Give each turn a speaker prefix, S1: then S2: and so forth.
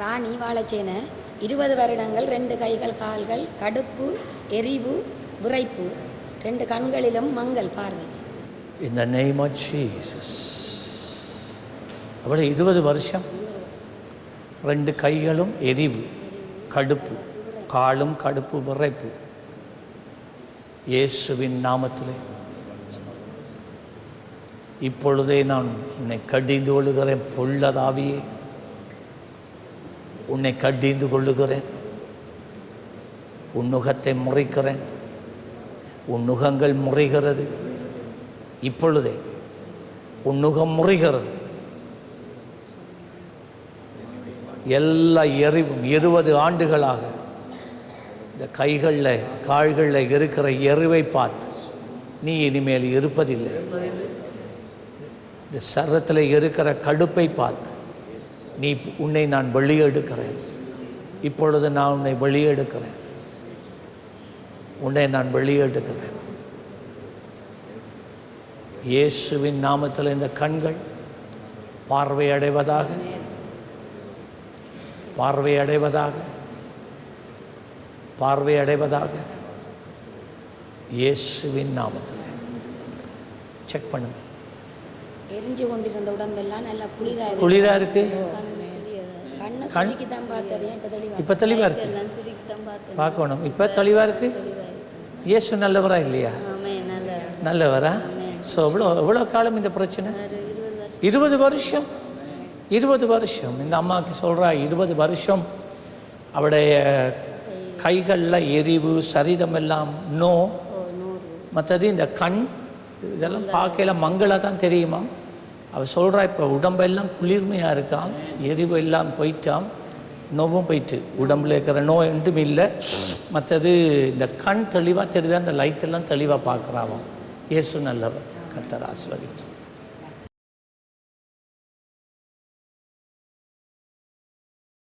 S1: ராணி வாழைச்சேனை இருபது வருடங்கள் ரெண்டு கைகள் கால்கள் கடுப்பு எரிவு விரைப்பு ரெண்டு கண்களிலும் மங்கள் பார்வை.
S2: இந்த the name of Jesus. அவளை இருபது வருஷம் ரெண்டு கைகளும் எரிவு கடுப்பு காலும் கடுப்பு விரைப்பு இயேசுவின் நாமத்திலே இப்பொழுதே நான் உன்னை கடிந்து கொள்கிறேன் பொல்லதாவியே உன்னை கடிந்து கொள்ளுகிறேன். உன் நுகத்தை முறைக்கிறேன். உன் நுகங்கள் முறைகிறது. இப்பொழுதே உன் நுகம் முறைகிறது. எல்லா எரிவும் இருபது ஆண்டுகளாக இந்த கைகளில் கால்களில் இருக்கிற எருவை பார்த்து நீ இனிமேல் இருப்பதில்லை. இந்த சரத்தில் இருக்கிற கடுப்பை பார்த்து நீ உன்னை நான் வெளியே எடுக்கிறேன் இப்பொழுது நான் உன்னை வெளியே எடுக்கிறேன் உன்னை நான் வெளியே எடுக்கிறேன் இயேசுவின் நாமத்தில் இந்த கண்கள் பார்வை அடைவதாக பார்வை அடைவதாக பார்வை அடைவதாக இயேசுவின் நாமத்தில். செக் பண்ணுங்கள்
S1: எரிஞ்சு கொண்டிருந்த உடம்பெல்லாம் நல்லா குளிரா இருக்கு.
S2: குளிரா இருக்கு?
S1: கண்ணை
S2: கண்-
S1: சுருக்கி தான் பார்த்தேன் இப்போ தெளிவா?
S2: இப்போ தெளிவா இருக்கு.
S1: எல்லாம் சுருக்கி தான் பார்த்தேன்.
S2: பார்க்கணும். இப்போ தெளிவா இருக்கு? இயேசு நல்லவரா இல்லையா? நல்லவரா. ஸோ எவ்வளோ எவ்வளோ காலம் இந்த பிரச்சனை?
S1: இருபது வருஷம்.
S2: இருபது வருஷம்? இந்த அம்மாவுக்கு சொல்கிறா இருபது வருஷம். அவருடைய கைகளில் எரிவு சரீரம் எல்லாம் நோ. மற்றது இந்த கண் இதெல்லாம் பார்க்கல மங்களாக தான் தெரியுமா அவள் சொல்கிறா இப்போ உடம்பெல்லாம் குளிர்மையாக இருக்காம் எரிவு எல்லாம் போயிட்டாம் நோவும் போயிட்டு. உடம்புல இருக்கிற நோய் ஒன்றும் இல்லை. மற்றது இந்த கண் தெளிவாக தெரியுதா? அந்த லைட்டெல்லாம் தெளிவாக பார்க்குறாவும் இயேசு நல்லவர் கத்தர் ஆஸ்வதி